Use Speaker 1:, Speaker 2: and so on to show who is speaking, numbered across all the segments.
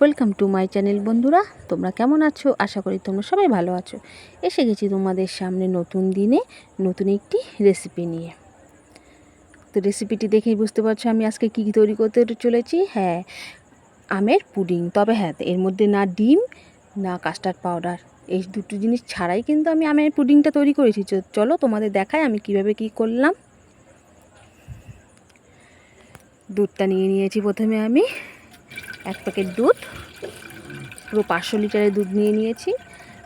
Speaker 1: Welcome to my channel বন্ধুরা। তোমরা কেমন আছো? আশা করি তোমরা সবাই ভালো আছো। এসে গেছি তোমাদের সামনে নতুন দিনে, নতুন একটি রেসিপি নিয়ে। তো রেসিপিটি দেখেই বুঝতে পারছ আমি আজকে কী কী তৈরি করতে চলেছি। হ্যাঁ আমের পুডিং। তবে হ্যাঁ এর মধ্যে না ডিম, না কাস্টার্ড পাউডার এই দুটো জিনিস ছাড়াই কিন্তু আমি আমের পুডিংটা তৈরি করেছি। চলো তোমাদের দেখায় আমি কীভাবে কি করলাম। দুধটা নিয়ে নিয়েছি প্রথমে আমি। এক প্যাকেট দুধ, পুরো পাঁচশো লিটারের দুধ নিয়ে নিয়েছি।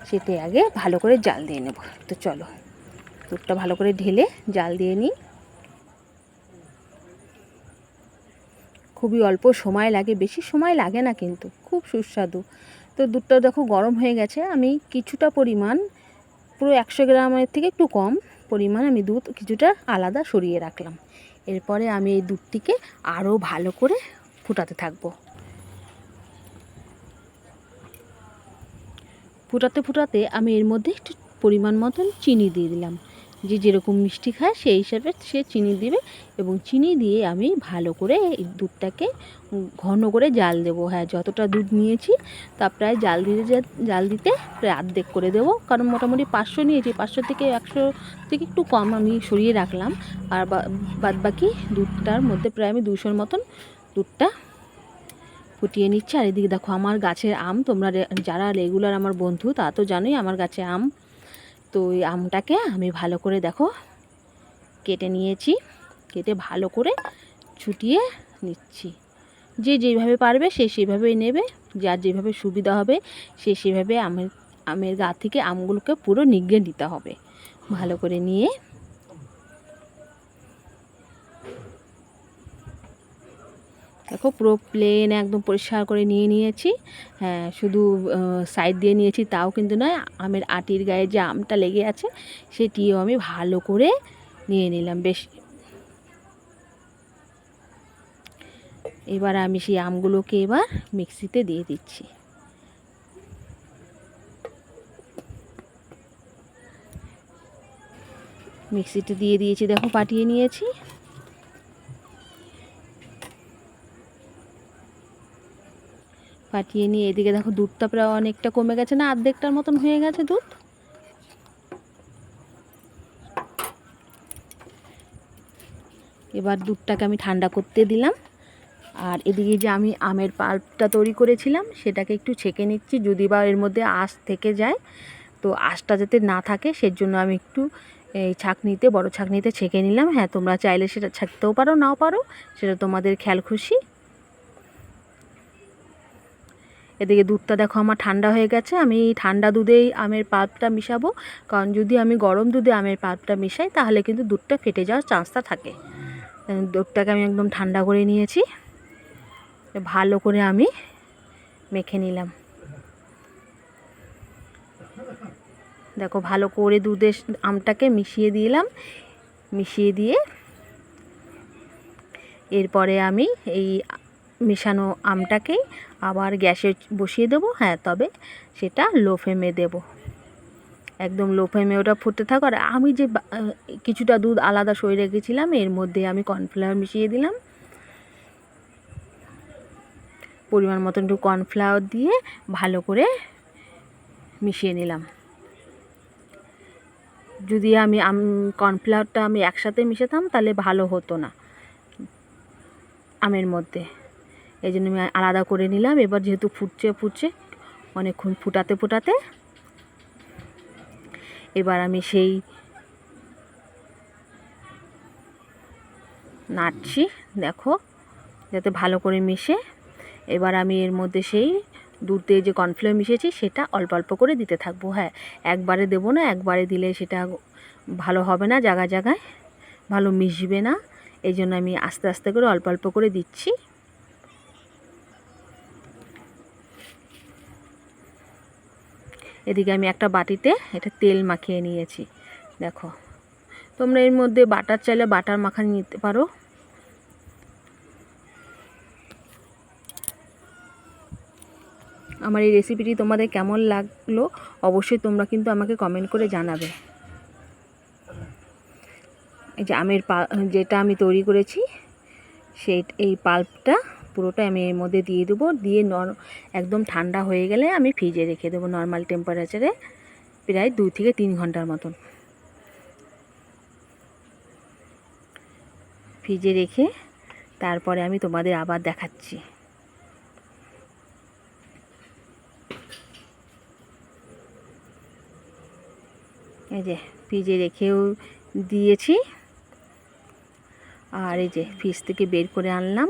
Speaker 1: সেটা আগে ভালো করে জাল দিয়ে নেব। তো চলো, দুধটা ভালো করে ঢেলে জাল দিয়ে নিই। খুবই অল্প সময় লাগে, বেশি সময় লাগে না কিন্তু, খুব সুস্বাদু। তো দুধটা দেখো গরম হয়ে গেছে, আমি কিছুটা পরিমাণ, পুরো একশো গ্রামের থেকে একটু কম পরিমাণ আমি দুধ কিছুটা আলাদা সরিয়ে রাখলাম। এরপরে আমি এই দুধটিকে আরও ভালো করে ফুটাতে থাকব। ফুটাতে ফুটাতে আমি এর মধ্যে একটু পরিমাণ মতন চিনি দিয়ে দিলাম। যে যেরকম মিষ্টি খায় সেই হিসাবে সে চিনি দিবে এবং চিনি দিয়ে আমি ভালো করে এই দুধটাকে ঘন করে জাল দেবো। হ্যাঁ যতটা দুধ নিয়েছি তা প্রায় জাল দিতে জাল দিতে প্রায় অর্ধেক করে দেবো। কারণ মোটামুটি পাঁচশো নিয়েছি, পাঁচশো থেকে একশো থেকে একটু কম আমি সরিয়ে রাখলাম। আর বাদ বাকি দুধটার মধ্যে প্রায় আমি দুশোর মতন দুধটা ফুটিয়ে নিচ্ছে। আর এদিকে দেখো, আমার গাছের আম, তোমরা যারা রেগুলার আমার বন্ধু, তা তো জানোই আমার গাছে আম। তো এই আমটাকে আমি ভালো করে দেখো, কেটে নিয়েছি, কেটে ভালো করে ছুটিয়ে নিচ্ছি। যে যেভাবে পারবে, সে সেভাবেই নেবে। যার যেভাবে সুবিধা হবে, সে সেভাবে আমের আমের গা থেকে আমগুলোকে পুরো নিগড়ে নিতে হবে। ভালো করে নিয়ে দেখো পুরো প্লেন একদম পরিষ্কার করে নিয়ে নিয়েছি। হ্যাঁ শুধু সাইড দিয়ে নিয়েছি তাও কিন্তু নয়, আমের আটির গায়ে যে আমটা লেগে আছে, সেটিও আমি ভালো করে নিয়ে নিলাম, বেশ। এবার আমি সেই আমগুলোকে এবার মিক্সিতে দিয়ে দিচ্ছি। মিক্সিতে দিয়ে দিয়েছি, দেখো পাঠিয়ে নিয়েছি। ফাটিয়ে নিয়ে এদিকে দেখো দুধটা প্রায় অনেকটা কমে গেছে না? অর্ধেকটার মতন হয়ে গেছে দুধ। এবার দুধটাকে আমি ঠান্ডা করতে দিলাম। আর এদিকে যে আমি আমের পাল্পটা তৈরি করেছিলাম, সেটাকে একটু ছেঁকে নিচ্ছি। যদি বা এর মধ্যে আঁশ থেকে যায়, তো আঁশটা যাতে না থাকে, সেজন্য আমি একটু এই ছাঁকনিতে, বড় ছাঁকনিতে ছেঁকে নিলাম। হ্যাঁ তোমরা চাইলে সেটা ছাঁকতেও পারো, নাও পারো। সেটা তোমাদের খেয়াল খুশি। এদিকে দুধটা দেখো আমার ঠান্ডা হয়ে গেছে, আমি ঠান্ডা দুধেই আমের পাল্পটা মিশাবো। কারণ যদি আমি গরম দুধে আমের পাল্পটা মিশাই, তাহলে কিন্তু দুধটা ফেটে যাওয়ার চান্সটা থাকে। দুধটাকে আমি একদম ঠান্ডা করে নিয়েছি। ভালো করে আমি মেখে নিলাম। দেখো, ভালো করে দুধের আমটাকে মিশিয়ে দিলাম। মিশিয়ে দিয়ে এরপরে আমি এই মেশানো আমটাকে আবার গ্যাসে বসিয়ে দেবো। হ্যাঁ তবে সেটা লো ফ্লেমে দেবো। একদম লো ফ্লেমে ওটা ফুটতে থাকো। আর আমি যে কিছুটা দুধ আলাদা সরে রেখেছিলাম, এর মধ্যে আমি কর্নফ্লাওয়ার মিশিয়ে দিলাম। পরিমাণ মতন একটু কর্নফ্লাওয়ার দিয়ে ভালো করে মিশিয়ে নিলাম। যদি আম কর্নফ্লাওয়ারটা আমি একসাথে মিশাতাম, তাহলে ভালো হতো না আমের মধ্যে। এই জন্য আমি আলাদা করে নিলাম। এবার যেহেতু ফুটছে ফুটছে, অনেকক্ষণ ফুটাতে ফুটাতে। এবার আমি সেই নাড়ছি, দেখো, যাতে ভালো করে মিশে। এবার আমি এর মধ্যে সেই দুধে যে কর্নফ্লেয়ার মিশিয়েছি, সেটা অল্প অল্প করে দিতে থাকব। হ্যাঁ একবারে দেবো না, একবারে দিলে সেটা ভালো হবে না জায়গায় জায়গায়। ভালো মিশবে না। এই জন্য আমি আস্তে আস্তে করে অল্প অল্প করে দিচ্ছি। এদিকে আমি একটা বাটিতে এটা তেল মাখিয়ে নিয়েছি। দেখো, তোমরা এর মধ্যে বাটার চাইলে বাটার মাখা নিতে পারো। আমার এই রেসিপিটি তোমাদের কেমন লাগল অবশ্যই তোমরা কিন্তু আমাকে কমেন্ট করে জানাবে। এই যে আমের পা যেটা আমি তৈরি করেছি, সেই এই পাল্পটা পুরোটা আমি এর মধ্যে দিয়ে দেবো। দিয়ে নর, একদম ঠান্ডা হয়ে গেলে আমি ফ্রিজে রেখে দেবো নর্মাল টেম্পারেচারে প্রায় দু থেকে তিন ঘণ্টার মতন। ফ্রিজে রেখে তারপরে আমি তোমাদের আবার দেখাচ্ছি। এই যে ফ্রিজে রেখেও দিয়েছি। আর এই যে ফ্রিজ থেকে বের করে আনলাম।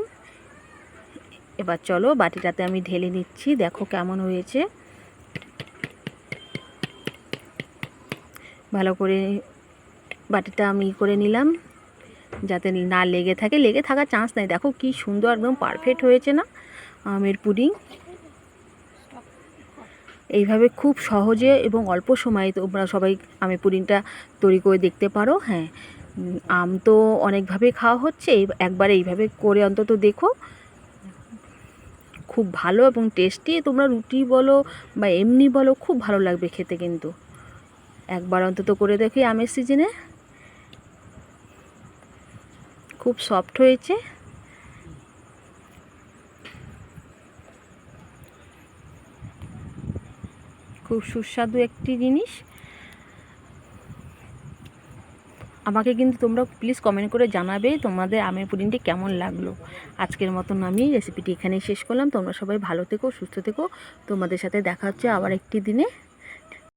Speaker 1: এবার চলো বাটিটাতে আমি ঢেলে নিচ্ছি। দেখো কেমন হয়েছে। ভালো করে বাটিটা আমি করে নিলাম। যাতে না লেগে থাকে। লেগে থাকার চান্স নাই। দেখো কি সুন্দর একদম পারফেক্ট হয়েছে না? আমের পুডিং। এইভাবে খুব সহজে এবং অল্প সময়ে তোমরা সবাই আমের পুডিংটা তৈরি করে দেখতে পারো। হ্যাঁ আম তো অনেকভাবে খাওয়া হচ্ছে। একবার এইভাবে করে অন্তত দেখো। খুব ভালো এবং টেস্টি তোমরা রুটি বলো বা এমনি বলো, খুব ভালো লাগবে খেতে কিন্তু। একবার অন্তত করে দেখি আমের সিজনে খুব সফট হয়েছে। খুব সুস্বাদু একটি জিনিস। আমাকে কিন্তু তোমরা প্লিজ কমেন্ট করে জানাবে তোমাদের আমের পুডিংটি কেমন লাগল। আজকের মতন আমি রেসিপিটি এখানেই শেষ করলাম। তোমরা সবাই ভালো থেকো, সুস্থ থেকো। তোমাদের সাথে দেখা হচ্ছে আবার একটি দিনে।